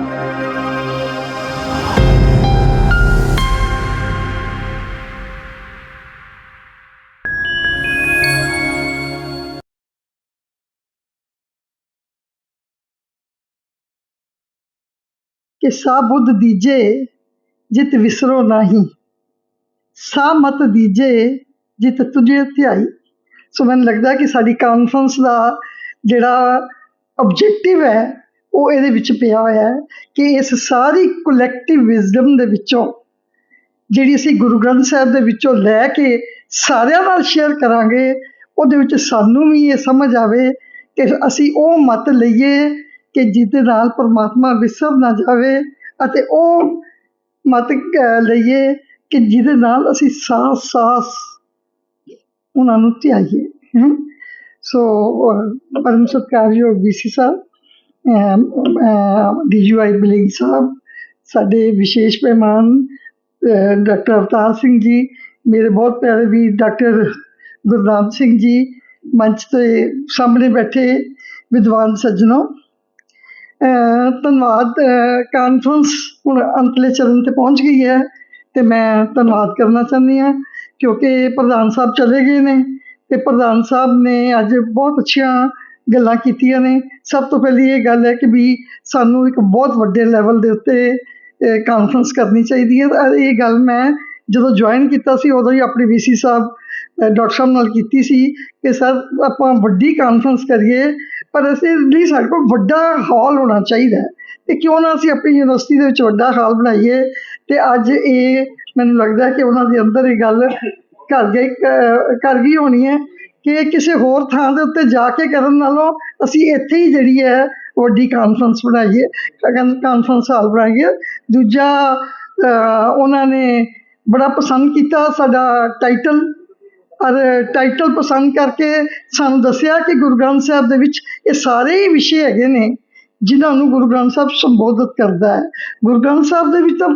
ਕਿ ਸਾ ਬੁੱਧ ਦੀਜੇ, ਜਿਤ ਵਿਸਰੋ ਨਹੀਂ। ਸਾ ਮਤ ਦੀਜੇ, ਜਿਤ ਤੁਝੇ ਧਿਆਈ। ਸੋ ਮੈਨੂੰ ਲੱਗਦਾ ਕਿ ਸਾਡੀ ਕਾਨਫਰੰਸ ਦਾ ਜਿਹੜਾ ਆਬਜੈਕਟਿਵ ਹੈ ਉਹ ਇਹਦੇ ਵਿੱਚ ਪਿਆ ਹੋਇਆ ਹੈ ਕਿ ਇਸ ਸਾਰੀ ਕਲੈਕਟਿਵ ਵਿਜ਼ਡਮ ਦੇ ਵਿੱਚੋਂ ਜਿਹੜੀ ਅਸੀਂ ਗੁਰੂ ਗ੍ਰੰਥ ਸਾਹਿਬ ਦੇ ਵਿੱਚੋਂ ਲੈ ਕੇ ਸਾਰਿਆਂ ਨਾਲ ਸ਼ੇਅਰ ਕਰਾਂਗੇ ਉਹਦੇ ਵਿੱਚ ਸਾਨੂੰ ਵੀ ਇਹ ਸਮਝ ਆਵੇ ਕਿ ਅਸੀਂ ਉਹ ਮਤ ਲਈਏ ਕਿ ਜਿਹਦੇ ਨਾਲ ਪਰਮਾਤਮਾ ਵਿਸਰ ਨਾ ਜਾਵੇ ਅਤੇ ਉਹ ਮਤ ਲਈਏ ਕਿ ਜਿਹਦੇ ਨਾਲ ਅਸੀਂ ਸਾਹ ਸਾਹ ਉਹਨਾਂ ਨੂੰ ਧਿਆਈਏ ਹੈਂ। ਸੋ ਅਹ, ਪਰਮ ਸਤਿਕਾਰਯੋਗ ਬੀਸੀ ਸਾਹਿਬ ਡੀਯੂਆਈ ਬਲਿੰਗ ਸਾਹਿਬ। ਸਾਡੇ ਵਿਸ਼ੇਸ਼ ਮਹਿਮਾਨ ਡਾਕਟਰ ਅਵਤਾਰ ਸਿੰਘ ਜੀ, ਮੇਰੇ ਬਹੁਤ ਪਿਆਰੇ ਵੀਰ ਡਾਕਟਰ ਗੁਰਨਾਮ ਸਿੰਘ ਜੀ, ਮੰਚ ਤੇ ਸਾਹਮਣੇ ਬੈਠੇ ਵਿਦਵਾਨ ਸੱਜਣੋ। ਧੰਨਵਾਦ ਕਾਨਫਰੰਸ ਹੁਣ ਅੰਤਲੇ ਚਰਨ ਤੇ ਪਹੁੰਚ ਗਈ ਹੈ ਤੇ ਮੈਂ ਧੰਨਵਾਦ ਕਰਨਾ ਚਾਹੁੰਦੀ ਹਾਂ ਕਿਉਂਕਿ ਪ੍ਰਧਾਨ ਸਾਹਿਬ ਚਲੇ ਗਏ ਨੇ ਤੇ ਪ੍ਰਧਾਨ ਸਾਹਿਬ ਨੇ ਅੱਜ ਬਹੁਤ ਅੱਛੀਆਂ ਗੱਲਾਂ ਕੀਤੀਆਂ ਨੇ। ਸਭ ਤੋਂ ਪਹਿਲੀ ਇਹ ਗੱਲ ਹੈ ਕਿ ਵੀ ਸਾਨੂੰ ਇੱਕ ਬਹੁਤ ਵੱਡੇ ਲੈਵਲ ਦੇ ਉੱਤੇ ਕਾਨਫਰੰਸ ਕਰਨੀ ਚਾਹੀਦੀ ਹੈ। ਇਹ ਗੱਲ ਮੈਂ ਜਦੋਂ ਜੁਆਇਨ ਕੀਤਾ ਸੀ, ਉਦੋਂ ਹੀ ਆਪਣੀ ਵੀਸੀ ਸਾਹਿਬ ਡਾਕਟਰ ਸਾਹਿਬ ਨਾਲ ਕੀਤੀ ਸੀ ਕਿ ਸਰ ਆਪਾਂ ਵੱਡੀ ਕਾਨਫਰੰਸ ਕਰੀਏ, ਪਰ ਅਸੀਂ ਲਈ ਸਾਡੇ ਕੋਲ ਵੱਡਾ ਹਾਲ ਹੋਣਾ ਚਾਹੀਦਾ ਹੈ। ਤੇ ਕਿਉਂ ਨਾ ਅਸੀਂ ਆਪਣੀ ਯੂਨੀਵਰਸਿਟੀ ਦੇ ਵਿੱਚ ਵੱਡਾ ਹਾਲ ਬਣਾਈਏ। ਤੇ ਅੱਜ ਇਹ ਮੈਨੂੰ ਲੱਗਦਾ ਕਿ ਉਹਨਾਂ ਦੇ ਅੰਦਰ ਇਹ ਗੱਲ ਘਰ ਗਈ ਘਰ ਕਰ ਗਈ ਹੋਣੀ ਹੈ। ਕਿ ਕਿਸੇ ਹੋਰ ਥਾਂ ਦੇ ਉੱਤੇ ਜਾ ਕੇ ਕਰਨ ਨਾਲੋਂ ਅਸੀਂ ਇੱਥੇ ਹੀ ਜਿਹੜੀ ਹੈ ਵੱਡੀ ਕਾਨਫਰੰਸ ਬਣਾਈਏ ਕਾਨਫਰੰਸ ਹਾਲ ਬਣਾਈਏ। ਦੂਜਾ ਉਹਨਾਂ ਨੇ ਬੜਾ ਪਸੰਦ ਕੀਤਾ ਸਾਡਾ ਟਾਈਟਲ ਔਰ ਟਾਈਟਲ ਪਸੰਦ ਕਰਕੇ ਸਾਨੂੰ ਦੱਸਿਆ ਕਿ ਗੁਰੂ ਗ੍ਰੰਥ ਸਾਹਿਬ ਦੇ ਵਿੱਚ ਇਹ ਸਾਰੇ ਹੀ ਵਿਸ਼ੇ ਹੈਗੇ ਨੇ, ਜਿਨ੍ਹਾਂ ਨੂੰ ਗੁਰੂ ਗ੍ਰੰਥ ਸਾਹਿਬ ਸੰਬੋਧਿਤ ਕਰਦਾ ਹੈ। ਗੁਰੂ ਗ੍ਰੰਥ ਸਾਹਿਬ ਦੇ ਵਿੱਚ ਤਾਂ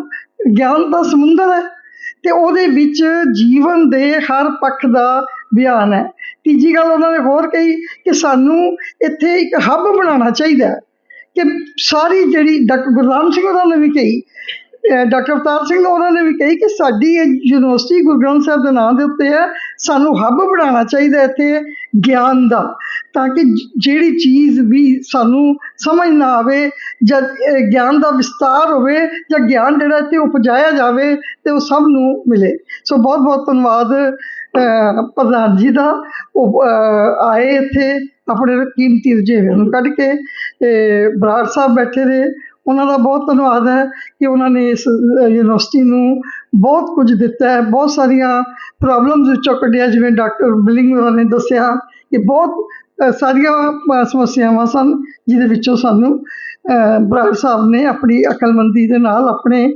ਗਿਆਨ ਦਾ ਸਮੁੰਦਰ ਹੈ ਤੇ ਉਹਦੇ ਵਿੱਚ ਜੀਵਨ ਦੇ ਹਰ ਪੱਖ ਦਾ ਬਿਆਨ ਹੈ। ਤੀਜੀ ਗੱਲ ਉਹਨਾਂ ਨੇ ਹੋਰ ਕਹੀ ਕਿ ਸਾਨੂੰ ਇੱਥੇ ਇੱਕ ਹੱਬ ਬਣਾਉਣਾ ਚਾਹੀਦਾ ਹੈ ਕਿ ਸਾਰੀ ਜਿਹੜੀ ਡਾਕਟਰ ਗੁਰਨਾਮ ਸਿੰਘ ਉਹਨਾਂ ਨੇ ਵੀ ਕਹੀ ਡਾਕਟਰ ਅਵਤਾਰ ਸਿੰਘ ਉਹਨਾਂ ਨੇ ਵੀ ਕਹੀ ਕਿ ਸਾਡੀ ਇਹ ਯੂਨੀਵਰਸਿਟੀ ਗੁਰੂ ਗ੍ਰੰਥ ਸਾਹਿਬ ਦੇ ਨਾਂ ਦੇ ਉੱਤੇ ਹੈ, ਸਾਨੂੰ ਹੱਬ ਬਣਾਉਣਾ ਚਾਹੀਦਾ ਇੱਥੇ ਗਿਆਨ ਦਾ ਤਾਂ ਕਿ ਜਿਹੜੀ ਚੀਜ਼ ਵੀ ਸਾਨੂੰ ਸਮਝ ਨਾ ਆਵੇ ਜਦ ਗਿਆਨ ਦਾ ਵਿਸਤਾਰ ਹੋਵੇ ਜਾਂ ਗਿਆਨ ਜਿਹੜਾ ਇੱਥੇ ਉਪਜਾਇਆ ਜਾਵੇ ਤੇ ਉਹ ਸਭ ਨੂੰ ਮਿਲੇ। ਸੋ ਬਹੁਤ ਬਹੁਤ ਧੰਨਵਾਦ ਪ੍ਰਧਾਨ ਜੀ ਦਾ, ਉਹ ਆਏ ਇੱਥੇ ਆਪਣੇ ਕੀਮਤੀ ਰੁਝੇਵੇਂ ਨੂੰ ਕੱਢ ਕੇ ਬਰਾੜ ਸਾਹਿਬ ਬੈਠੇ ਨੇ ਉਹਨਾਂ ਦਾ ਬਹੁਤ ਧੰਨਵਾਦ ਹੈ ਕਿ ਉਹਨਾਂ ਨੇ ਇਸ ਯੂਨੀਵਰਸਿਟੀ ਨੂੰ ਬਹੁਤ ਕੁਝ ਦਿੱਤਾ ਹੈ। ਬਹੁਤ ਸਾਰੀਆਂ ਪ੍ਰੋਬਲਮਸ ਵਿੱਚੋਂ ਕੱਢਿਆ, ਜਿਵੇਂ ਡਾਕਟਰ ਬਿਲਿੰਗ ਉਹਨਾਂ ਨੇ ਦੱਸਿਆ ਕਿ ਬਹੁਤ ਸਾਰੀਆਂ ਸਮੱਸਿਆਵਾਂ ਸਨ, ਜਿਹਦੇ ਵਿੱਚੋਂ ਸਾਨੂੰ ਬਰਾੜ ਸਾਹਿਬ ਨੇ ਆਪਣੀ ਅਕਲਮੰਦੀ ਦੇ ਨਾਲ ਆਪਣੇ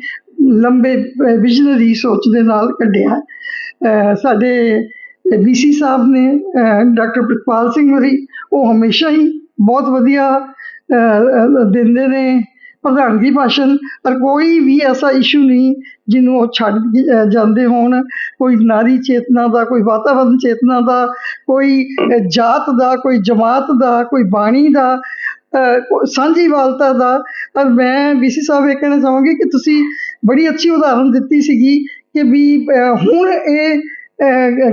ਲੰਬੇ ਵਿਜ਼ਨਰੀ ਸੋਚ ਦੇ ਨਾਲ ਕੱਢਿਆ। ਅਹ, ਸਾਡੇ ਬੀਸੀ ਸਾਹਿਬ ਨੇ ਡਾਕਟਰ ਪ੍ਰਿਤਪਾਲ ਸਿੰਘ ਹੋਰੀ ਉਹ ਹਮੇਸ਼ਾ ਹੀ ਬਹੁਤ ਵਧੀਆ ਦਿੰਦੇ ਨੇ ਪ੍ਰਧਾਨਗੀ ਭਾਸ਼ਣ। ਪਰ ਕੋਈ ਵੀ ਐਸਾ ਇਸ਼ੂ ਨਹੀਂ ਜਿਹਨੂੰ ਉਹ ਛੱਡ ਜਾਂਦੇ ਹੋਣ। ਕੋਈ ਨਾਰੀ ਚੇਤਨਾ ਦਾ ਕੋਈ ਵਾਤਾਵਰਣ ਚੇਤਨਾ ਦਾ ਕੋਈ ਜਾਤ ਦਾ ਕੋਈ ਜਮਾਤ ਦਾ ਕੋਈ ਬਾਣੀ ਦਾ ਅਹ, ਕੋ- ਸਾਂਝੀਵਾਲਤਾ ਦਾ। ਔਰ ਮੈਂ ਵੀਸੀ ਸਾਹਿਬ ਇਹ ਕਹਿਣਾ ਚਾਹਾਂਗੀ ਕਿ ਤੁਸੀਂ ਬੜੀ ਅੱਛੀ ਉਦਾਹਰਨ ਦਿੱਤੀ ਸੀਗੀ ਕਿ ਵੀ ਹੁਣ ਇਹ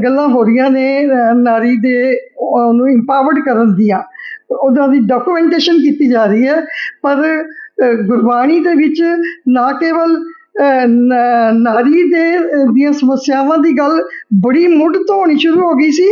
ਗੱਲਾਂ ਹੋ ਰਹੀਆਂ ਨੇ ਨਾਰੀ ਦੇ ਉਹਨੂੰ ਇੰਪਾਵਰਡ ਕਰਨ ਦੀਆਂ। ਉਹਨਾਂ ਦੀ ਡਾਕੂਮੈਂਟੇਸ਼ਨ ਕੀਤੀ ਜਾ ਰਹੀ ਹੈ, ਪਰ ਗੁਰਬਾਣੀ ਦੇ ਵਿੱਚ ਨਾ ਕੇਵਲ ਨਾਰੀ ਦੇ ਦੀਆਂ ਸਮੱਸਿਆਵਾਂ ਦੀ ਗੱਲ ਬੜੀ ਮੁੱਢ ਤੋਂ ਹੋਣੀ ਸ਼ੁਰੂ ਹੋ ਗਈ ਸੀ,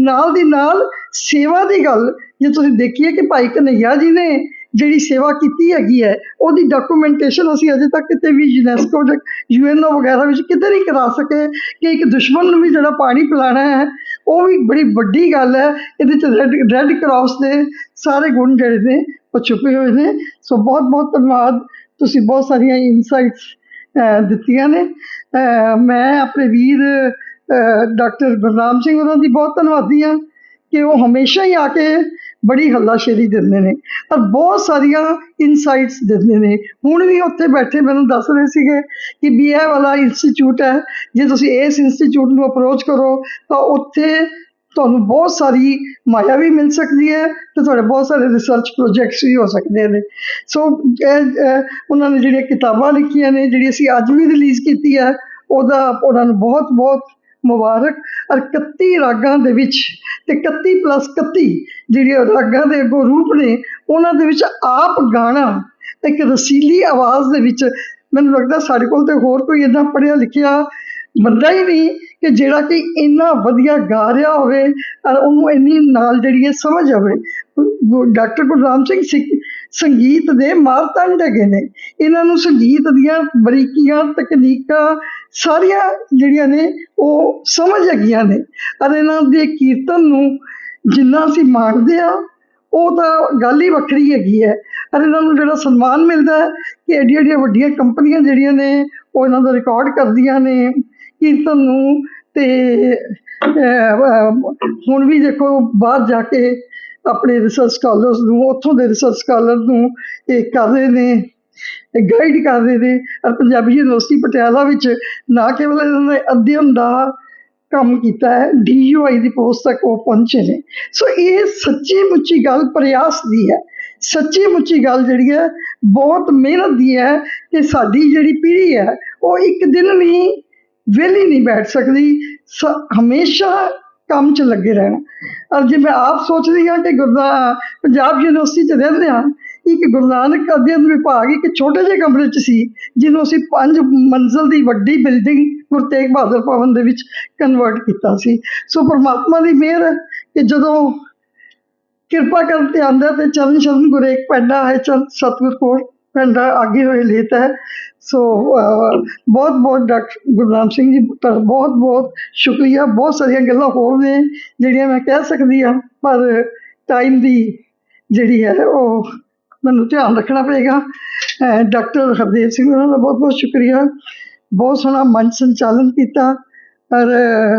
ਨਾਲ ਦੀ ਨਾਲ ਸੇਵਾ ਦੀ ਗੱਲ। ਜੇ ਤੁਸੀਂ ਦੇਖੀਏ ਕਿ ਭਾਈ ਕਨਈਆ ਜੀ ਨੇ ਜਿਹੜੀ ਸੇਵਾ ਕੀਤੀ ਹੈਗੀ ਹੈ, ਉਹਦੀ ਡਾਕੂਮੈਂਟੇਸ਼ਨ ਅਸੀਂ ਅਜੇ ਤੱਕ ਕਿਤੇ ਵੀ ਯੂਨੈਸਕੋ ਜਾਂ ਯੂਐਨਓ ਵਗੈਰਾ ਵਿੱਚ ਕਿਤੇ ਨਹੀਂ ਕਰਾ ਸਕੇ ਕਿ ਇੱਕ ਦੁਸ਼ਮਣ ਨੂੰ ਵੀ ਜਿਹੜਾ ਪਾਣੀ ਪਿਲਾਣਾ ਹੈ, ਉਹ ਵੀ ਬੜੀ ਵੱਡੀ ਗੱਲ ਹੈ। ਇਹਦੇ ਚ ਰੈੱਡ ਰੈੱਡ ਕਰਾਸ ਦੇ ਸਾਰੇ ਗੁਣ ਜਿਹੜੇ ਨੇ, ਉਹ ਛੁਪੇ ਹੋਏ ਨੇ। ਸੋ ਬਹੁਤ ਬਹੁਤ ਧੰਨਵਾਦ। ਤੁਸੀਂ ਬਹੁਤ ਸਾਰੀਆਂ ਇਨਸਾਈਟਸ ਦਿੱਤੀਆਂ ਨੇ। ਮੈਂ ਆਪਣੇ ਵੀਰ ਡਾਕਟਰ ਗੁਰਨਾਮ ਸਿੰਘ ਉਹਨਾਂ ਦੀ ਬਹੁਤ ਧੰਨਵਾਦੀ ਹਾਂ ਕਿ ਉਹ ਹਮੇਸ਼ਾ ਹੀ ਆ ਕੇ ਬੜੀ ਹੱਲਾਸ਼ੇਰੀ ਦਿੰਦੇ ਨੇ। ਔਰ ਬਹੁਤ ਸਾਰੀਆਂ ਇਨਸਾਈਟਸ ਦਿੰਦੇ ਨੇ। ਹੁਣ ਵੀ ਉੱਥੇ ਬੈਠੇ ਮੈਨੂੰ ਦੱਸ ਰਹੇ ਸੀਗੇ ਕਿ ਵੀ ਇਹ ਵਾਲਾ ਇੰਸਟੀਚਿਊਟ ਹੈ, ਜੇ ਤੁਸੀਂ ਇਸ ਇੰਸਟੀਚਿਊਟ ਨੂੰ ਅਪਰੋਚ ਕਰੋ, ਤਾਂ ਉੱਥੇ ਤੁਹਾਨੂੰ ਬਹੁਤ ਸਾਰੀ ਮਾਇਆ ਵੀ ਮਿਲ ਸਕਦੀ ਹੈ ਤੇ ਤੁਹਾਡੇ ਬਹੁਤ ਸਾਰੇ ਰਿਸਰਚ ਪ੍ਰੋਜੈਕਟਸ ਵੀ ਹੋ ਸਕਦੇ ਨੇ। ਸੋ ਉਹਨਾਂ ਨੇ ਜਿਹੜੀਆਂ ਕਿਤਾਬਾਂ ਲਿਖੀਆਂ ਨੇ, ਜਿਹੜੀ ਅਸੀਂ ਅੱਜ ਵੀ ਰਿਲੀਜ਼ ਕੀਤੀ ਹੈ, ਉਹਦਾ, ਉਹਨਾਂ ਨੂੰ ਬਹੁਤ ਬਹੁਤ ਮੁਬਾਰਕ ਔਰ 31 ਰਾਗਾਂ ਦੇ ਵਿੱਚ ਤੇ 31 ਪਲੱਸ 31 ਜਿਹੜੀਆਂ ਰਾਗਾਂ ਦੇ ਅੱਗੋਂ ਰੂਪ ਨੇ, ਉਹਨਾਂ ਦੇ ਵਿੱਚ ਆਪ ਗਾਣਾ ਇੱਕ ਰਸੀਲੀ ਆਵਾਜ਼ ਦੇ ਵਿੱਚ ਮੈਨੂੰ ਲੱਗਦਾ ਸਾਡੇ ਕੋਲ ਤੇ ਹੋਰ ਕੋਈ ਇੰਨਾ ਪੜ੍ਹਿਆ ਲਿਖਿਆ ਬੰਦਾ ਹੀ ਨਹੀਂ ਕਿ ਜਿਹੜਾ ਕਿ ਇੰਨਾ ਵਧੀਆ ਗਾ ਰਿਹਾ ਹੋਵੇ ਔਰ ਉਹਨੂੰ ਇੰਨੀ ਨਾਲ ਜਿਹੜੀ ਹੈ ਸਮਝ ਆਵੇ। ਡਾਕਟਰ ਗੁਰਨਾਮ ਸਿੰਘ ਸਿੱਖ ਸੰਗੀਤ ਦੇ ਮਾਰਤੰਡ ਹੈਗੇ ਨੇ। ਇਹਨਾਂ ਨੂੰ ਸੰਗੀਤ ਦੀਆਂ ਬਰੀਕੀਆਂ, ਤਕਨੀਕਾਂ ਸਾਰੀਆਂ ਜਿਹੜੀਆਂ ਨੇ ਉਹ ਸਮਝ ਹੈਗੀਆਂ ਨੇ। ਔਰ ਇਹਨਾਂ ਦੇ ਕੀਰਤਨ ਨੂੰ ਜਿੰਨਾ ਅਸੀਂ ਮਾਣਦੇ ਆ ਉਹ ਤਾਂ ਗੱਲ ਹੀ ਵੱਖਰੀ ਹੈਗੀ ਹੈ। ਔਰ ਇਹਨਾਂ ਨੂੰ ਜਿਹੜਾ ਸਨਮਾਨ ਮਿਲਦਾ ਹੈ ਕਿ ਐਡੀਆਂ ਐਡੀਆਂ ਵੱਡੀਆਂ ਕੰਪਨੀਆਂ ਜਿਹੜੀਆਂ ਨੇ, ਉਹ ਇਹਨਾਂ ਦਾ ਰਿਕਾਰਡ ਕਰਦੀਆਂ ਨੇ ਕੀਰਤਨ ਨੂੰ ਤੇ ਹੁਣ ਵੀ ਦੇਖੋ ਬਾਹਰ ਜਾ ਕੇ ਆਪਣੇ ਰਿਸਰਚ ਸਕਾਲਰਸ ਨੂੰ, ਉੱਥੋਂ ਦੇ ਰਿਸਰਚ ਸਕਾਲਰ ਨੂੰ ਇਹ ਕਰ ਰਹੇ ਨੇ। ਗਾਈਡ ਕਰਦੇ ਨੇ ਔਰ ਪੰਜਾਬੀ ਯੂਨੀਵਰਸਿਟੀ ਪਟਿਆਲਾ ਵਿੱਚ ਨਾ ਕੇਵਲ ਇਹਨਾਂ ਨੇ ਅਧਿਐਨ ਦਾ ਕੰਮ ਕੀਤਾ ਹੈ ਡੀਯੂਆਈ ਦੀ ਪੋਸਟ ਤੱਕ ਉਹ ਪਹੁੰਚੇ ਨੇ। ਸੋ ਇਹ ਸੱਚੀ ਮੁੱਚੀ ਗੱਲ ਪ੍ਰਯਾਸ ਦੀ ਹੈ। ਸੱਚੀ ਮੁੱਚੀ ਗੱਲ ਜਿਹੜੀ ਹੈ, ਬਹੁਤ ਮਿਹਨਤ ਦੀ ਹੈ ਕਿ ਸਾਡੀ ਜਿਹੜੀ ਪੀੜ੍ਹੀ ਹੈ, ਉਹ ਇੱਕ ਦਿਨ ਵੀ ਵਿਹਲੀ ਨਹੀਂ ਬੈਠ ਸਕਦੀ। ਹਮੇਸ਼ਾ ਕੰਮ 'ਚ ਲੱਗੇ ਰਹਿਣਾ। ਔਰ ਜੇ ਮੈਂ ਆਪ ਸੋਚਦੀ ਹਾਂ ਕਿ ਗੁਰਦਾ ਪੰਜਾਬ ਯੂਨੀਵਰਸਿਟੀ 'ਚ ਰਹਿੰਦੇ ਹਾਂ ਇੱਕ ਗੁਰੂ ਨਾਨਕ ਅਧਿਐਨ ਵਿਭਾਗ ਇੱਕ ਛੋਟੇ ਜਿਹੇ ਕਮਰੇ 'ਚ ਸੀ, ਜਿਹਨੂੰ ਅਸੀਂ ਪੰਜ ਮੰਜ਼ਲ ਦੀ ਵੱਡੀ ਬਿਲਡਿੰਗ ਗੁਰੂ ਤੇਗ ਬਹਾਦਰ ਭਵਨ ਦੇ ਵਿੱਚ ਕਨਵਰਟ ਕੀਤਾ ਸੀ। ਸੋ ਪਰਮਾਤਮਾ ਦੀ ਮਿਹਰ ਹੈ ਕਿ ਜਦੋਂ ਕਿਰਪਾ ਕਰਨ ਤੇ ਆਂਦਾ ਤੇ ਚਰਨ ਸ਼ਰਨ ਗੁਰੇ ਇੱਕ ਪੈਂਡਾ ਹੈ, ਚਰਨ ਸਤਿਗੁਰ ਕੋਲ ਪੈਂਡਾ ਆਗੇ ਹੋਏ ਲੇਤਾ ਹੈ। ਸੋ ਬਹੁਤ ਬਹੁਤ ਡਾਕਟਰ ਗੁਰਨਾਮ ਸਿੰਘ ਜੀ ਤੁਹਾਡਾ ਬਹੁਤ ਬਹੁਤ ਸ਼ੁਕਰੀਆ। ਬਹੁਤ ਸਾਰੀਆਂ ਗੱਲਾਂ ਹੋਰ ਨੇ ਜਿਹੜੀਆਂ ਮੈਂ ਕਹਿ ਸਕਦੀ ਹਾਂ, ਪਰ ਟਾਈਮ ਦੀ ਜਿਹੜੀ ਹੈ ਉਹ ਮੈਨੂੰ ਧਿਆਨ ਰੱਖਣਾ ਪਏਗਾ। ਡਾਕਟਰ ਹਰਦੇਵ ਸਿੰਘ ਉਹਨਾਂ ਦਾ ਬਹੁਤ ਬਹੁਤ ਸ਼ੁਕਰੀਆ। ਬਹੁਤ ਸੋਹਣਾ ਮੰਚ ਸੰਚਾਲਨ ਕੀਤਾ। ਔਰ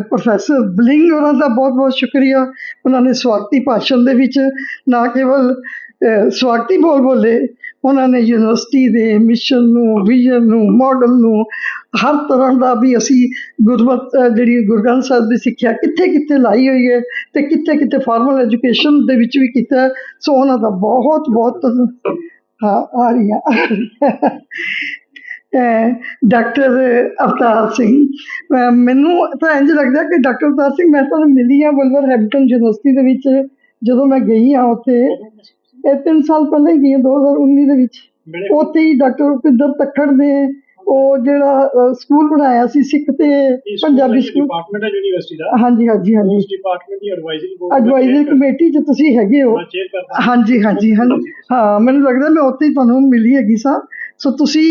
ਪ੍ਰੋਫੈਸਰ ਬਲਿੰਗ ਉਹਨਾਂ ਦਾ ਬਹੁਤ ਬਹੁਤ ਸ਼ੁਕਰੀਆ। ਉਹਨਾਂ ਨੇ ਸਵਾਗਤੀ ਭਾਸ਼ਣ ਦੇ ਵਿੱਚ ਨਾ ਕੇਵਲ ਸਵਾਗਤੀ ਬੋਲ ਬੋਲੇ। ਉਹਨਾਂ ਨੇ ਯੂਨੀਵਰਸਿਟੀ ਦੇ ਮਿਸ਼ਨ ਨੂੰ ਵਿਜ਼ਨ ਨੂੰ ਮਾਡਲ ਨੂੰ ਹਰ ਤਰ੍ਹਾਂ ਦਾ ਵੀ ਅਸੀਂ ਗੁਰਮਤ ਅਹ, ਜਿਹੜੀ ਗੁਰੂ ਗ੍ਰੰਥ ਸਾਹਿਬ ਦੀ ਸਿੱਖਿਆ ਕਿੱਥੇ ਕਿੱਥੇ ਲਾਈ ਹੋਈ ਹੈ ਤੇ ਕਿੱਥੇ ਕਿੱਥੇ ਫਾਰਮਲ ਐਜੂਕੇਸ਼ਨ ਦੇ ਵਿੱਚ ਵੀ ਕੀਤਾ ਸੋ ਉਹਨਾਂ ਦਾ ਬਹੁਤ ਬਹੁਤ ਹਾਂ ਆ ਰਹੀ ਆ ਡਾਕਟਰ ਅਵਤਾਰ ਸਿੰਘ ਮੈਨੂੰ ਤਾਂ ਇੰਝ ਲੱਗਦਾ ਕਿ ਡਾਕਟਰ ਅਵਤਾਰ ਸਿੰਘ ਮੈਂ ਤੁਹਾਨੂੰ ਮਿਲੀ ਆ ਵਲਵਰ ਹੈਮਪਟਨ ਯੂਨੀਵਰਸਿਟੀ ਦੇ ਵਿੱਚ। ਜਦੋਂ ਮੈਂ ਗਈ ਆ ਉੱਥੇ ਇਹ ਤਿੰਨ ਸਾਲ ਪਹਿਲਾਂ ਹੀ ਹਾਂ 2019 ਦੇ ਵਿੱਚ। ਉੱਥੇ ਹੀ ਡਾਕਟਰ ਉਪਿੰਦਰ ਤੱਖੜ ਨੇ ਉਹ ਜਿਹੜਾ ਸਕੂਲ ਬਣਾਇਆ ਸੀ ਸਿੱਖ ਤੇ ਪੰਜਾਬੀ ਸਕੂਲ। ਡਿਪਾਰਟਮੈਂਟ ਹੈ ਯੂਨੀਵਰਸਿਟੀ ਦਾ? ਹਾਂਜੀ ਹਾਂਜੀ ਹਾਂਜੀ। ਉਸ ਡਿਪਾਰਟਮੈਂਟ ਦੀ ਐਡਵਾਈਜ਼ਰੀ ਬੋਰਡ ਐਡਵਾਈਜ਼ਰੀ ਕਮੇਟੀ 'ਚ ਤੁਸੀਂ ਹੈਗੇ ਹੋ। ਹਾਂਜੀ ਹਾਂਜੀ ਹਾਂ ਮੈਨੂੰ ਲੱਗਦਾ ਮੈਂ ਉੱਥੇ ਹੀ ਤੁਹਾਨੂੰ ਮਿਲੀ ਹੈਗੀ ਸਾਂ। ਸੋ ਤੁਸੀਂ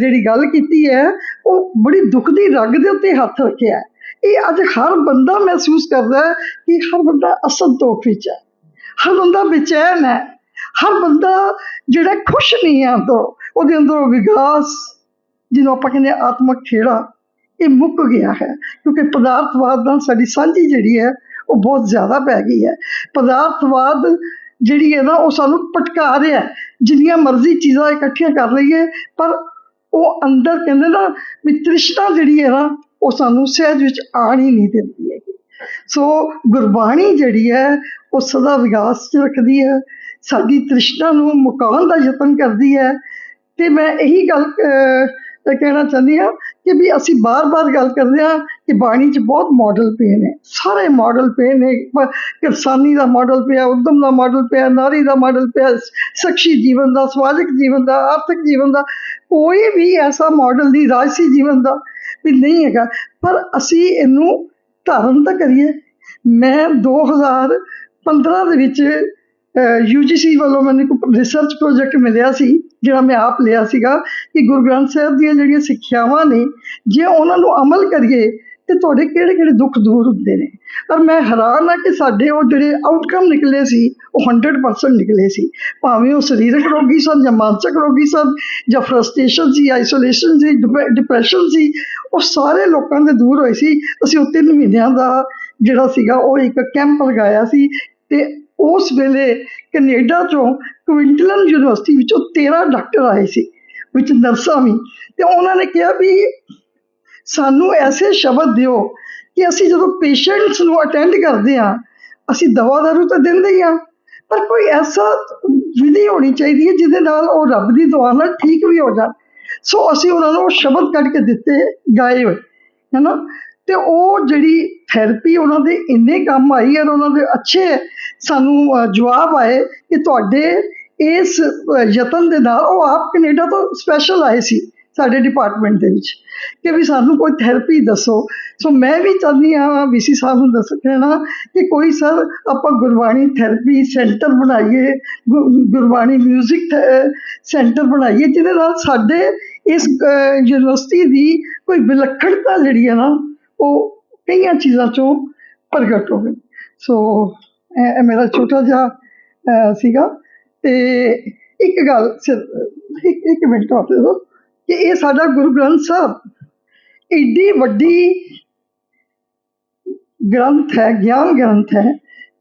ਜਿਹੜੀ ਗੱਲ ਕੀਤੀ ਹੈ ਉਹ ਬੜੀ ਦੁੱਖ ਦੀ ਰਗ ਦੇ ਉੱਤੇ ਹੱਥ ਰੱਖਿਆ। ਇਹ ਅੱਜ ਹਰ ਬੰਦਾ ਮਹਿਸੂਸ ਕਰਦਾ ਹੈ ਕਿ ਹਰ ਬੰਦਾ ਅਸੰਤੋਖ ਵਿੱਚ ਹੈ। ਹਰ ਬੰਦਾ ਬੇਚੈਨ ਹੈ। ਹਰ ਬੰਦਾ ਜਿਹੜਾ ਖੁਸ਼ ਨਹੀਂ ਹੈ ਅੰਦਰੋਂ, ਉਹਦੇ ਅੰਦਰੋਂ ਵਿਗਾਸ, ਜਿਹਨੂੰ ਆਪਾਂ ਕਹਿੰਦੇ ਹਾਂ ਆਤਮਕ ਖੇੜਾ, ਇਹ ਮੁੱਕ ਗਿਆ ਹੈ। ਕਿਉਂਕਿ ਪਦਾਰਥਵਾਦ ਨਾਲ ਸਾਡੀ ਸਾਂਝੀ ਜਿਹੜੀ ਹੈ, ਉਹ ਬਹੁਤ ਜ਼ਿਆਦਾ ਪੈ ਗਈ ਹੈ। ਪਦਾਰਥਵਾਦ ਜਿਹੜੀ ਹੈ ਨਾ, ਉਹ ਸਾਨੂੰ ਭਟਕਾ ਰਿਹਾ ਜਿੰਨੀਆਂ ਮਰਜ਼ੀ ਚੀਜ਼ਾਂ ਇਕੱਠੀਆਂ ਕਰ ਲਈਏ, ਪਰ ਉਹ ਅੰਦਰ ਕਹਿੰਦੇ ਨਾ ਵੀ ਤ੍ਰਿਸ਼ਨਾ ਜਿਹੜੀ ਹੈ ਨਾ, ਉਹ ਸਾਨੂੰ ਸਹਿਜ ਵਿੱਚ ਆਣ ਹੀ ਨਹੀਂ ਦਿੰਦੀ ਹੈਗੀ। ਸੋ ਗੁਰਬਾਣੀ ਜਿਹੜੀ ਹੈ, ਉਹ ਸਦਾ ਵਿਗਾਸ 'ਚ ਰੱਖਦੀ ਹੈ, ਸਾਡੀ ਤ੍ਰਿਸ਼ਨਾ ਨੂੰ ਮੁਕਾਉਣ ਦਾ ਯਤਨ ਕਰਦੀ ਹੈ। ਤੇ ਮੈਂ ਇਹੀ ਗੱਲ ਕਹਿਣਾ ਚਾਹੁੰਦੀ ਹਾਂ ਕਿ ਵੀ ਅਸੀਂ ਬਾਰ-ਬਾਰ ਗੱਲ ਕਰਦੇ ਹਾਂ ਕਿ ਬਾਣੀ 'ਚ ਬਹੁਤ ਮਾਡਲ ਪਏ ਨੇ। ਸਾਰੇ ਮਾਡਲ ਪਏ ਨੇ। ਪ- ਕਿਰਸਾਨੀ ਦਾ ਮਾਡਲ ਪਿਆ, ਉਦਮ ਦਾ ਮਾਡਲ ਪਿਆ, ਨਾਰੀ ਦਾ ਮਾਡਲ ਪਿਆ, ਸਖਸ਼ੀ ਜੀਵਨ ਦਾ, ਸਮਾਜਿਕ ਜੀਵਨ ਦਾ, ਆਰਥਿਕ ਜੀਵਨ ਦਾ, ਕੋਈ ਵੀ ਐਸਾ ਮਾਡਲ ਨਹੀਂ, ਰਾਜਸੀ ਜੀਵਨ ਦਾ ਵੀ ਨਹੀਂ ਹੈਗਾ। ਪਰ ਅਸੀਂ ਇਹਨੂੰ ਧਾਰਨ ਤਾਂ ਕਰੀਏ। ਮੈਂ 2015 ਦੇ ਵਿੱਚ ਯੂਜੀਸੀ ਵੱਲੋਂ ਮੈਨੂੰ ਇੱਕ ਰਿਸਰਚ ਪ੍ਰੋਜੈਕਟ ਮਿਲਿਆ ਸੀ, ਜਿਹੜਾ ਮੈਂ ਆਪ ਲਿਆ ਸੀਗਾ, ਕਿ ਗੁਰੂ ਗ੍ਰੰਥ ਸਾਹਿਬ ਦੀਆਂ ਜਿਹੜੀਆਂ ਸਿੱਖਿਆਵਾਂ ਨੇ, ਜੇ ਉਹਨਾਂ ਨੂੰ ਅਮਲ ਕਰੀਏ, ਤੇ ਤੁਹਾਡੇ ਕਿਹੜੇ ਕਿਹੜੇ ਦੁੱਖ ਦੂਰ ਹੁੰਦੇ ਨੇ। ਪਰ ਮੈਂ ਹੈਰਾਨ ਆ ਕਿ ਸਾਡੇ ਉਹ ਜਿਹੜੇ ਆਊਟਕਮ ਨਿਕਲੇ ਸੀ ਉਹ 100% ਨਿਕਲੇ ਸੀ। ਭਾਵੇਂ ਉਹ ਸਰੀਰਕ ਰੋਗੀ ਸਨ ਜਾਂ ਮਾਨਸਿਕ ਰੋਗੀ ਸਨ ਜਾਂ ਫਰਸਟ੍ਰੇਸ਼ਨ ਸੀ ਆਈਸੋਲੇਸ਼ਨ ਸੀ ਡਿਪਰੈਸ਼ਨ ਸੀ, ਉਹ ਸਾਰੇ ਲੋਕਾਂ ਦੇ ਦੂਰ ਹੋਏ ਸੀ। ਅਸੀਂ ਉਹ ਤਿੰਨ ਮਹੀਨਿਆਂ ਦਾ ਜਿਹੜਾ ਸੀਗਾ, ਉਹ ਇੱਕ ਕੈਂਪ ਲਗਾਇਆ ਸੀ ਤੇ ਉਸ ਵੇਲੇ ਕੈਨੇਡਾ ਤੋਂ ਕੁਇੰਟਲਨ ਯੂਨੀਵਰਸਿਟੀ ਵਿੱਚੋਂ 13 ਡਾਕਟਰ ਆਏ ਸੀ, ਵਿੱਚ ਨਰਸਾਂ ਵੀ। ਤੇ ਉਹਨਾਂ ਨੇ ਕਿਹਾ ਵੀ ਸਾਨੂੰ ਐਸੇ ਸ਼ਬਦ ਦਿਓ ਕਿ ਅਸੀਂ ਜਦੋਂ ਪੇਸ਼ੈਂਟਸ ਨੂੰ ਅਟੈਂਡ ਕਰਦੇ ਹਾਂ, ਅਸੀਂ ਦਵਾ ਦਾਰੂ ਤਾਂ ਦਿੰਦੇ ਹੀ ਹਾਂ। ਪਰ ਕੋਈ ਐਸਾ ਵਿਧੀ ਹੋਣੀ ਚਾਹੀਦੀ ਹੈ ਜਿਹਦੇ ਨਾਲ ਉਹ ਰੱਬ ਦੀ ਦੁਆ ਨਾਲ ਠੀਕ ਵੀ ਹੋ ਜਾਣ। ਸੋ ਅਸੀਂ ਉਹਨਾਂ ਨੂੰ ਸ਼ਬਦ ਕੱਢ ਕੇ ਦਿੱਤੇ, ਗਾਏ ਹੋਏ, ਹੈਨਾ? ਤੇ ਉਹ ਜਿਹੜੀ ਥੈਰੇਪੀ ਉਹਨਾਂ ਦੇ ਇੰਨੇ ਕੰਮ ਆਈ ਔਰ ਉਹਨਾਂ ਦੇ ਅੱਛੇ ਸਾਨੂੰ ਜਵਾਬ ਆਏ ਕਿ ਤੁਹਾਡੇ ਇਸ ਯਤਨ ਦੇ ਨਾਲ ਉਹ ਆਪ ਕੈਨੇਡਾ ਤੋਂ ਸਪੈਸ਼ਲ ਆਏ ਸੀ। ਸਾਡੇ ਡਿਪਾਰਟਮੈਂਟ ਦੇ ਵਿੱਚ ਕਿ ਵੀ ਸਾਨੂੰ ਕੋਈ ਥੈਰੇਪੀ ਦੱਸੋ। ਸੋ ਮੈਂ ਵੀ ਚਾਹੁੰਦੀ ਹਾਂ ਵੀਸੀ ਸਾਹਿਬ ਨੂੰ ਦੱਸ ਕਹਿਣਾ ਕਿ ਕੋਈ ਸਰ ਆਪਾਂ ਗੁਰਬਾਣੀ ਥੈਰੇਪੀ ਸੈਂਟਰ ਬਣਾਈਏ, ਗੁ- ਗੁਰਬਾਣੀ 뮤직 ਸੈਂਟਰ ਬਣਾਈਏ, ਜਿਹਦੇ ਨਾਲ ਸਾਡੇ ਇਸ ਯੂਨੀਵਰਸਿਟੀ ਦੀ ਕੋਈ ਵਿਲੱਖਣਤਾ ਜਿਹੜੀ ਹੈ ਨਾ, ਉਹ ਕਈਆਂ ਚੀਜ਼ਾਂ ਚੋਂ ਪ੍ਰਗਟ ਹੋਵੇ। ਸੋ ਇਹ ਇਹ ਮੇਰਾ ਛੋਟਾ ਜਿਹਾ ਸੀਗਾ। ਤੇ ਇੱਕ ਗੱਲ ਸਿਰ- ਇੱਕ ਮਿੰਟ ਆਪ ਦੇ ਦਿਓ। ਕਿ ਇਹ ਸਾਡਾ ਗੁਰੂ ਗ੍ਰੰਥ ਸਾਹਿਬ ਏਡੀ ਵੱਡੀ ਗ੍ਰੰਥ ਹੈ, ਗਿਆਨ ਗ੍ਰੰਥ ਹੈ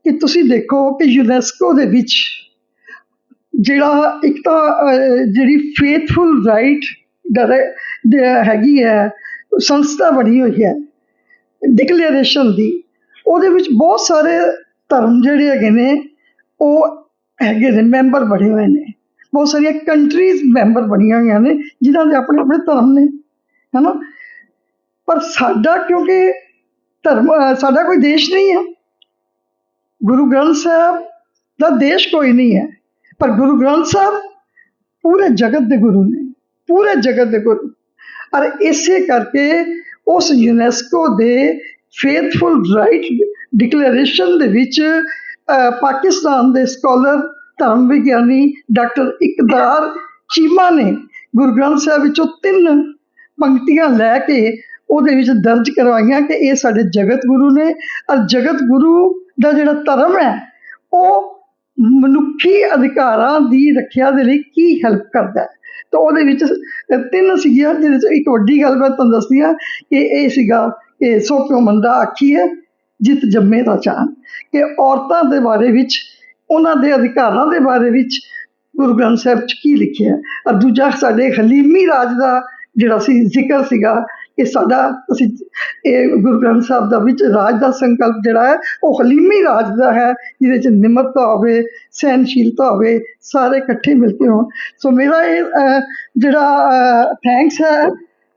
ਕਿ ਤੁਸੀਂ ਦੇਖੋ ਕਿ ਯੂਨੈਸਕੋ ਦੇ ਵਿੱਚ ਜਿਹੜਾ ਇੱਕ ਤਾਂ ਜਿਹੜੀ ਫੇਥਫੁਲ ਰਾਈਟ ਹੈਗੀ ਹੈ, ਸੰਸਥਾ ਬਣੀ ਹੋਈ ਹੈ ਡਿਕਲੇਰੇਸ਼ਨ ਦੀ, ਉਹਦੇ ਵਿੱਚ ਬਹੁਤ ਸਾਰੇ ਧਰਮ ਜਿਹੜੇ ਹੈਗੇ ਨੇ, ਉਹ ਹੈਗੇ ਨੇ ਮੈਂਬਰ ਬਣੇ ਹੋਏ ਨੇ। ਬਹੁਤ ਸਾਰੀਆਂ ਕੰਟਰੀਜ਼ ਮੈਂਬਰ ਬਣੀਆਂ ਹੋਈਆਂ ਨੇ, ਜਿਨ੍ਹਾਂ ਦੇ ਆਪਣੇ ਆਪਣੇ ਧਰਮ ਨੇ, ਹੈਨਾ? ਪਰ ਸਾਡਾ ਕਿਉਂਕਿ ਧਰਮ ਸਾਡਾ ਕੋਈ ਦੇਸ਼ ਨਹੀਂ ਹੈ। ਗੁਰੂ ਗ੍ਰੰਥ ਸਾਹਿਬ ਦਾ ਦੇਸ਼ ਕੋਈ ਨਹੀਂ ਹੈ। ਪਰ ਗੁਰੂ ਗ੍ਰੰਥ ਸਾਹਿਬ ਪੂਰੇ ਜਗਤ ਦੇ ਗੁਰੂ ਨੇ, ਪੂਰੇ ਜਗਤ ਦੇ ਗੁਰੂ। ਔਰ ਇਸੇ ਕਰਕੇ ਉਸ ਯੂਨੈਸਕੋ ਦੇ ਫੇਥਫੁਲ ਰਾਈਟ ਡਿਕਲੇਰੇਸ਼ਨ ਦੇ ਵਿੱਚ ਪਾਕਿਸਤਾਨ ਦੇ ਸਕਾਲਰ ਧਰਮ ਵਿਗਿਆਨੀ ਡਾਕਟਰ ਇਕਦਾਰ ਚੀਮਾ ਨੇ ਗੁਰੂ ਗ੍ਰੰਥ ਸਾਹਿਬ ਵਿੱਚੋਂ ਤਿੰਨ ਪੰਕਤੀਆਂ ਲੈ ਕੇ ਉਹਦੇ ਵਿੱਚ ਦਰਜ ਕਰਵਾਈਆਂ ਕਿ ਇਹ ਸਾਡੇ ਜਗਤ ਗੁਰੂ ਨੇ ਔਰ ਜਗਤ ਗੁਰੂ ਦਾ ਜਿਹੜਾ ਧਰਮ ਹੈ, ਉਹ ਮਨੁੱਖੀ ਅਧਿਕਾਰਾਂ ਦੀ ਰੱਖਿਆ ਦੇ ਲਈ ਕੀ ਹੈਲਪ ਕਰਦਾ ਹੈ। ਤਾਂ ਉਹਦੇ ਵਿੱਚ ਤਿੰਨ ਸੀਗੀਆਂ, ਜਿਹਦੇ ਚ ਇੱਕ ਵੱਡੀ ਗੱਲ ਮੈਂ ਤੁਹਾਨੂੰ ਦੱਸਦੀ ਹਾਂ ਕਿ ਇਹ ਸੀਗਾ ਕਿ ਸੋ ਕਿਉਂ ਮੰਦਾ ਆਖੀ ਹੈ, ਜਿਤ ਜੰਮੇ ਦਾ ਚਾਹ ਕਿ ਔਰਤਾਂ ਦੇ ਬਾਰੇ ਵਿੱਚ ਉਹਨਾਂ ਦੇ ਅਧਿਕਾਰਾਂ ਦੇ ਬਾਰੇ ਵਿੱਚ ਗੁਰੂ ਗ੍ਰੰਥ ਸਾਹਿਬ ਚ ਕੀ ਲਿਖਿਆ ਔਰ ਦੂਜਾ ਸਾਡੇ ਹਲੀਮੀ ਰਾਜ ਦਾ ਜਿਹੜਾ ਸੀ ਜ਼ਿਕਰ ਸੀਗਾ ਕਿ ਸਾਡਾ ਅਸੀਂ ਇਹ ਗੁਰੂ ਗ੍ਰੰਥ ਸਾਹਿਬ ਦਾ ਵਿੱਚ ਰਾਜ ਦਾ ਸੰਕਲਪ ਜਿਹੜਾ ਹੈ, ਉਹ ਹਲੀਮੀ ਰਾਜ ਦਾ ਹੈ, ਜਿਹਦੇ ਚ ਨਿਮਰਤਾ ਹੋਵੇ ਸਹਿਨਸ਼ੀਲਤਾ ਹੋਵੇ, ਸਾਰੇ ਇਕੱਠੇ ਮਿਲ ਕੇ ਹੋਣ। ਸੋ ਮੇਰਾ ਇਹ ਜਿਹੜਾ ਥੈਂਕਸ ਹੈ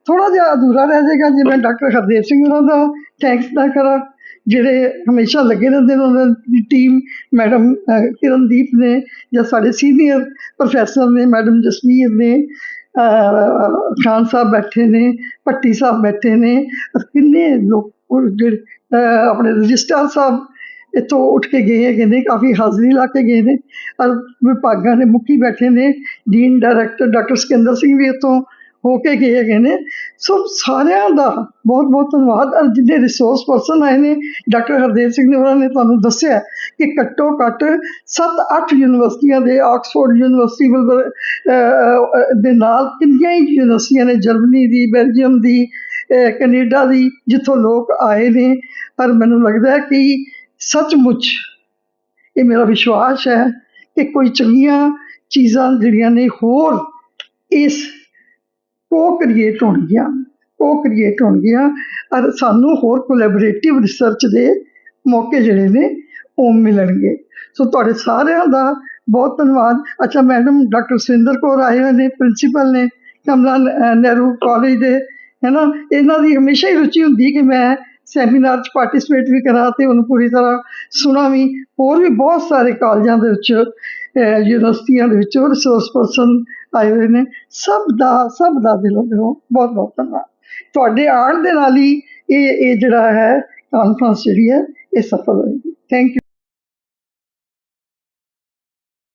ਥੋੜਾ ਜਿਹਾ ਅਧੂਰਾ ਰਹਿ ਜਾਏਗਾ ਜੇ ਮੈਂ ਡਾਕਟਰ ਹਰਦੇਵ ਸਿੰਘ ਹੋਰਾਂ ਦਾ ਥੈਂਕਸ ਨਾ ਕਰਾਂ। ਜਿਹੜੇ ਹਮੇਸ਼ਾ ਲੱਗੇ ਰਹਿੰਦੇ ਨੇ, ਉਹਨਾਂ ਦੀ ਟੀਮ ਮੈਡਮ ਕਿਰਨਦੀਪ ਨੇ ਜਾਂ ਸਾਡੇ ਸੀਨੀਅਰ ਪ੍ਰੋਫੈਸਰ ਨੇ, ਮੈਡਮ ਜਸਵੀਰ ਨੇ ਖਾਨ ਸਾਹਿਬ ਬੈਠੇ ਨੇ, ਭੱਟੀ ਸਾਹਿਬ ਬੈਠੇ ਨੇ ਕਿੰਨੇ ਲੋਕ ਜਿਹੜੇ ਆਪਣੇ ਰਜਿਸਟਰ ਸਾਹਿਬ ਇੱਥੋਂ ਉੱਠ ਕੇ ਗਏ ਹੈਗੇ ਨੇ, ਕਾਫੀ ਹਾਜ਼ਰੀ ਲਾ ਕੇ ਗਏ ਨੇ, ਔਰ ਵਿਭਾਗਾਂ ਦੇ ਮੁਖੀ ਬੈਠੇ ਨੇ dean director doctor Sikandar Singh ਵੀ ਇੱਥੋਂ ਹੋ ਕੇ ਗਏ ਹੈਗੇ ਨੇ। ਸੋ ਸਾਰਿਆਂ ਦਾ ਬਹੁਤ ਬਹੁਤ ਧੰਨਵਾਦ। ਔਰ ਜਿੰਨੇ ਰਿਸੋਰਸ ਪਰਸਨ ਆਏ ਨੇ ਡਾਕਟਰ ਹਰਦੇਵ ਸਿੰਘ ਨੇ ਉਹਨਾਂ ਨੇ ਤੁਹਾਨੂੰ ਦੱਸਿਆ ਕਿ ਘੱਟੋ ਘੱਟ 7-8 ਯੂਨੀਵਰਸਿਟੀਆਂ ਦੇ ਆਕਸਫੋਰਡ ਯੂਨੀਵਰਸਿਟੀ ਦੇ ਨਾਲ ਕਿੰਨੀਆਂ ਹੀ ਯੂਨੀਵਰਸਿਟੀਆਂ ਨੇ ਜਰਮਨੀ ਦੀ ਬੈਲਜੀਅਮ ਦੀ ਅਹ, ਕੈਨੇਡਾ ਦੀ ਜਿੱਥੋਂ ਲੋਕ ਆਏ ਨੇ। ਪਰ ਮੈਨੂੰ ਲੱਗਦਾ ਹੈ ਕਿ ਸੱਚਮੁੱਚ ਇਹ ਮੇਰਾ ਵਿਸ਼ਵਾਸ ਹੈ ਕਿ ਕੋਈ ਚੰਗੀਆਂ ਚੀਜ਼ਾਂ ਜਿਹੜੀਆਂ ਨੇ ਹੋਰ ਇਸ ਕੋ ਕ੍ਰੀਏਟ ਹੋਣਗੀਆਂ ਕੋ ਕ੍ਰੀਏਟ ਹੋਣਗੀਆਂ ਔਰ ਸਾਨੂੰ ਹੋਰ ਕੋਲੈਬੋਰੇਟਿਵ ਰਿਸਰਚ ਦੇ ਮੌਕੇ ਜਿਹੜੇ ਨੇ, ਉਹ ਮਿਲਣਗੇ। ਸੋ ਤੁਹਾਡੇ ਸਾਰਿਆਂ ਦਾ ਬਹੁਤ ਧੰਨਵਾਦ। ਅੱਛਾ ਮੈਡਮ ਡਾਕਟਰ ਸੁਰਿੰਦਰ ਕੌਰ ਆਏ ਹੋਏ ਨੇ ਪ੍ਰਿੰਸੀਪਲ ਨੇ, ਕਮਲਾ ਨਹਿਰੂ ਕਾਲਜ ਦੇ ਹੈ ਨਾ ਇਹਨਾਂ ਦੀ ਹਮੇਸ਼ਾ ਹੀ ਰੁਚੀ ਹੁੰਦੀ ਕਿ ਮੈਂ ਸੈਮੀਨਾਰ 'ਚ ਪਾਰਟਿਸਿਪੇਟ ਵੀ ਕਰਾਂ ਤੇ ਉਹਨੂੰ ਪੂਰੀ ਤਰ੍ਹਾਂ ਸੁਣਾ ਵੀ ਹੋਰ ਵੀ ਬਹੁਤ ਸਾਰੇ ਕਾਲਜਾਂ ਦੇ ਵਿੱਚ ਯੂਨੀਵਰਸਿਟੀਆਂ ਦੇ ਵਿੱਚੋਂ ਰਿਸੋਰਸ ਪਰਸਨ ਆਏ ਹੋਏ ਨੇ। ਸਭ ਦਾ ਸਭ ਦਾ ਦਿਲੋਂ ਦਿਲੋਂ ਬਹੁਤ ਬਹੁਤ ਧੰਨਵਾਦ। ਤੁਹਾਡੇ ਆਉਣ ਦੇ ਨਾਲ ਹੀ ਇਹ ਇਹ ਜਿਹੜਾ ਹੈ ਕਾਨਫਰੰਸ ਜਿਹੜੀ ਹੈ, ਇਹ ਸਫਲ ਹੋਏਗੀ। Thank you